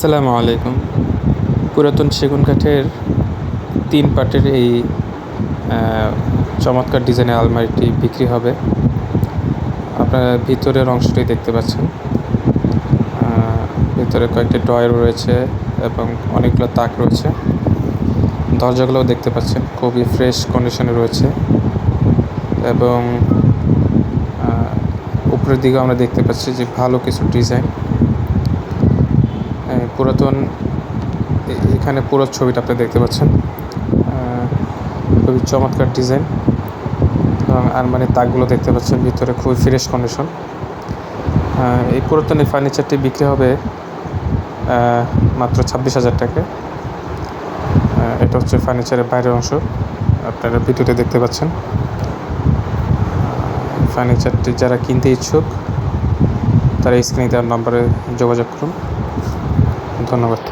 আসসালামু আলাইকুম। পুরাতন সেগুন কাঠের তিন পার্টের এই চমৎকার ডিজাইনের আলমারিটি বিক্রি হবে। আপনারা ভিতরের অংশটি দেখতে পাচ্ছেন। ভিতরে কয়েকটি ড্রয়ার রয়েছে এবং অনেকগুলো তাক রয়েছে। দরজাগুলোও দেখতে পাচ্ছেন, খুবই ফ্রেশ কন্ডিশনে রয়েছে এবং উপরের দিকে আমরা দেখতে পাচ্ছি যে ভালো কিছু ডিজাইন। পুরাতন এখানে পুরো ছবিটা আপনি দেখতে পাচ্ছেন। খুবই চমৎকার ডিজাইন এবং আলমারির তাকগুলো দেখতে পাচ্ছেন, ভিতরে খুবই ফ্রেশ কন্ডিশন এই পুরাতন এই ফার্নিচারটি বিক্রি হবে মাত্র ছাব্বিশ হাজার টাকা এটা হচ্ছে ফার্নিচারের বাইরের অংশ, আপনারা ভিডিওতে দেখতে পাচ্ছেন। ফার্নিচারটি যারা কিনতে ইচ্ছুক, তারা স্ক্রিনে দেওয়ার নম্বরে যোগাযোগ করুন। ধন্যবাদ।